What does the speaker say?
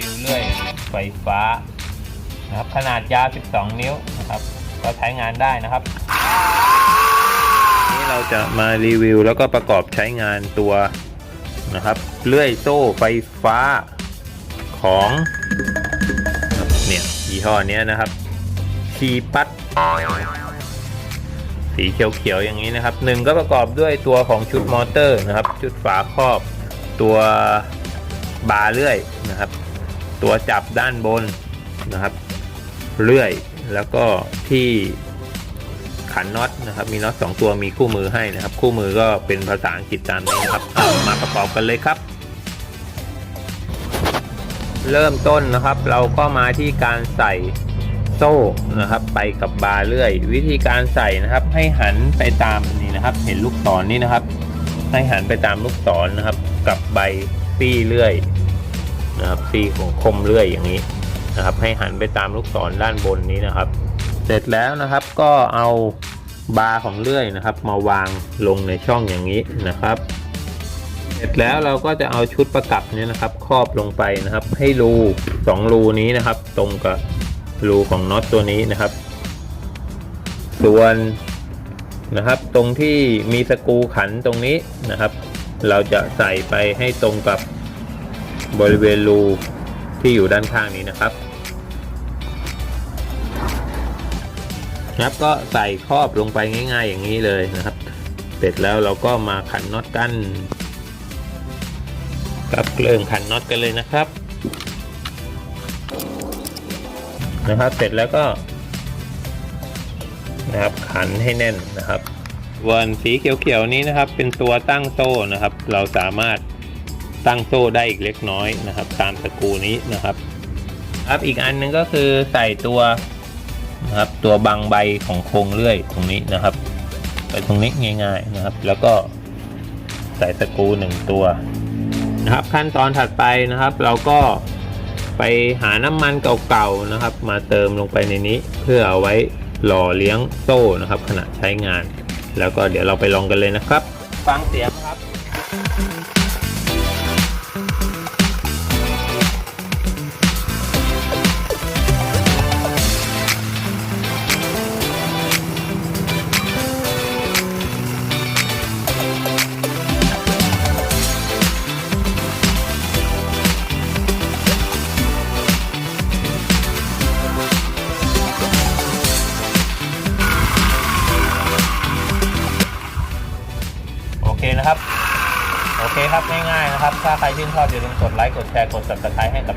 วิวเลื่อยไฟฟ้านะครับขนาดยาว 12 นิ้วนะครับก็ใช้งานได้นะครับนี้เราจะมารีวิวแล้วก็ประกอบใช้งานตัวนะครับเลื่อยโซ่ไฟฟ้าของเนี่ยยี่ห้อเนี้ยนะครับคีปัตสีเขียวๆอย่างนี้นะครับหนึ่งก็ประกอบด้วยตัวของชุดมอเตอร์นะครับ ชุดฝาครอบตัวบาร์เลื่อยนะครับ ตัวจับด้านบนนะครับเลื่อยแล้วก็ที่ขันน็อตนะครับ มีน็อตสองตัวมีคู่มือให้นะครับ คู่มือก็เป็นภาษาอังกฤษตามนี้นะครับเอามาประกอบกันเลยครับ เริ่มต้นนะครับ เราก็มาที่การใส่โซ่นะครับ ไปกับบาร์เลื่อย วิธีการใส่นะครับ ให้หันไปตามนี่นะครับ เห็นลูกศรนนี่นะครับ ให้หันไปตามลูกศรนนะครับ กับใบปี้เลื่อย นะครับปี้ของคมเลื่อยอย่างนี้นะครับ ให้หันไปตามลูกศรด้านบนนี้นะครับ เสร็จแล้วนะครับก็เอาบาร์ของเลื่อยนะครับ มาวางลงในช่องอย่างนี้นะครับ เสร็จแล้วเราก็จะเอาชุดประกับเนี้นะครับ ครอบลงไปนะครับ ให้รูสองรูนี้นะครับ ตรงกับรูของน็อตตัวนี้นะครับ ส่วนนะครับ ตรงที่มีสกูขันตรงนี้นะครับ เราจะใส่ไปให้ตรงกับ บริเวณรูที่อยู่ด้านข้างนี้นะครับครับก็ใส่ครอบลงไปง่าย ๆ อย่างนี้เลยนะครับ เสร็จแล้วเราก็มาขันน็อตกันครับเริ่มขันน็อตกันเลยนะครับ นะครับ เสร็จแล้วก็ นะครับขันให้แน่นนะครับวนสีเขียวๆนี้นะครับ เป็นตัวตั้งโซ่นะครับ เราสามารถ ตั้งโซ่ได้อีกเล็กน้อยนะครับ ตามตะกูนี้นะครับครับอีกอันหนึงก็คือใส่ตัวนะครับตัวบางใบของโครงเลื่อยตรงนี้นะครับไปตรงนี้ง่ายๆนะครับ แล้วก็ใส่ตะกูหนึ่งตัวนะครับ ขั้นตอนถัดไปนะครับ เราก็ไปหาน้ำมันเก่าๆนะครับ มาเติมลงไปในนี้ เพื่อเอาไว้หล่อเลี้ยงโซ่นะครับ ขณะใช้งาน แล้วก็เดี๋ยวเราไปลองกันเลยนะครับ ฟังเสียงครับ เคนะครับ โอเคครับง่ายๆนะครับ ถ้าใครชื่นชอบอย่าลืมกดไลค์กดแชร์กด subscribe ให้กับ